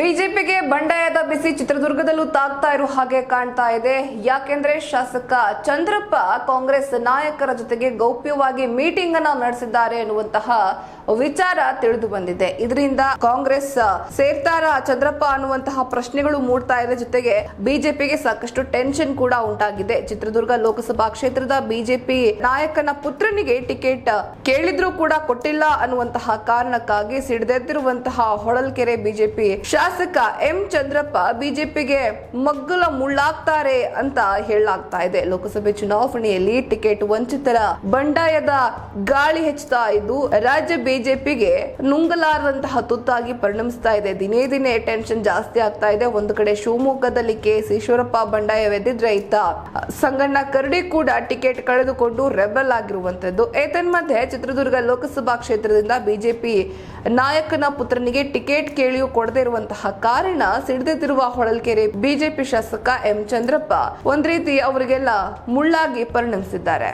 ಬಿಜೆಪಿಗೆ ಬಂಡಾಯದ ಬಿಸಿ ಚಿತ್ರದುರ್ಗದಲ್ಲೂ ತಾಗ್ತಾ ಇರೋ ಹಾಗೆ ಕಾಣ್ತಾ ಇದೆ. ಯಾಕೆಂದ್ರೆ ಶಾಸಕ ಚಂದ್ರಪ್ಪ ಕಾಂಗ್ರೆಸ್ ನಾಯಕರ ಜೊತೆಗೆ ಗೌಪ್ಯವಾಗಿ ಮೀಟಿಂಗ್ ಅನ್ನ ನಡೆಸಿದ್ದಾರೆ ಎನ್ನುವಂತಹ ವಿಚಾರ ತಿಳಿದು ಬಂದಿದೆ. ಇದರಿಂದ ಕಾಂಗ್ರೆಸ್ ಸೇರ್ತಾರ ಚಂದ್ರಪ್ಪ ಅನ್ನುವಂತಹ ಪ್ರಶ್ನೆಗಳು ಮೂಡ್ತಾ ಇದೆ ಜೊತೆಗೆ ಬಿಜೆಪಿಗೆ ಸಾಕಷ್ಟು ಟೆನ್ಷನ್ ಕೂಡ ಉಂಟಾಗಿದೆ. ಚಿತ್ರದುರ್ಗ ಲೋಕಸಭಾ ಕ್ಷೇತ್ರದ ಬಿಜೆಪಿ ನಾಯಕನ ಪುತ್ರನಿಗೆ ಟಿಕೆಟ್ ಕೇಳಿದ್ರೂ ಕೂಡ ಕೊಟ್ಟಿಲ್ಲ ಅನ್ನುವಂತಹ ಕಾರಣಕ್ಕಾಗಿ ಸಿಡಿದೆದ್ದಿರುವಂತಹ ಹೊಳಲ್ಕೆರೆ ಬಿಜೆಪಿ ಎಂ ಚಂದ್ರಪ್ಪ ಬಿಜೆಪಿಗೆ ಮಗ್ಗುಲ ಮುಳ್ಳಾಗ್ತಾರೆ ಅಂತ ಹೇಳಲಾಗ್ತಾ ಇದೆ. ಲೋಕಸಭೆ ಚುನಾವಣೆಯಲ್ಲಿ ಟಿಕೆಟ್ ವಂಚಿತರ ಬಂಡಾಯದ ಗಾಳಿ ಹೆಚ್ಚುತ್ತಾ ಇದ್ದು, ರಾಜ್ಯ ಬಿಜೆಪಿಗೆ ನುಂಗಲಾರದಂತಹ ತುತ್ತಾಗಿ ಪರಿಣಮಿಸ್ತಾ ಇದೆ. ದಿನೇ ದಿನೇ ಟೆನ್ಷನ್ ಜಾಸ್ತಿ ಆಗ್ತಾ ಇದೆ. ಒಂದು ಕಡೆ ಶಿವಮೊಗ್ಗದಲ್ಲಿ ಕೆ ಎಸ್ ಈಶ್ವರಪ್ಪ ಬಂಡಾಯವೆದ್ದಿದ್ರೆ ಇತ್ತ ಸಂಗಣ್ಣ ಕರಡಿ ಕೂಡ ಟಿಕೆಟ್ ಕಳೆದುಕೊಂಡು ರೆಬಲ್ ಆಗಿರುವಂತದ್ದು. ಏತನ್ಮಧ್ಯೆ ಚಿತ್ರದುರ್ಗ ಲೋಕಸಭಾ ಕ್ಷೇತ್ರದಿಂದ ಬಿಜೆಪಿ ನಾಯಕನ ಪುತ್ರನಿಗೆ ಟಿಕೆಟ್ ಕೇಳಿಯೂ ಕೊಡದೇ ಇರುವಂತಹ ಕಾರಣ ಸಿಡಿದೆದ್ದಿರುವ ಹೊಳಲ್ಕೆರೆ ಬಿಜೆಪಿ ಶಾಸಕ ಎಂ ಚಂದ್ರಪ್ಪ ಒಂದ್ ರೀತಿ ಅವರಿಗೆಲ್ಲ ಮುಳ್ಳಾಗಿ ಪರಿಣಮಿಸಿದ್ದಾರೆ.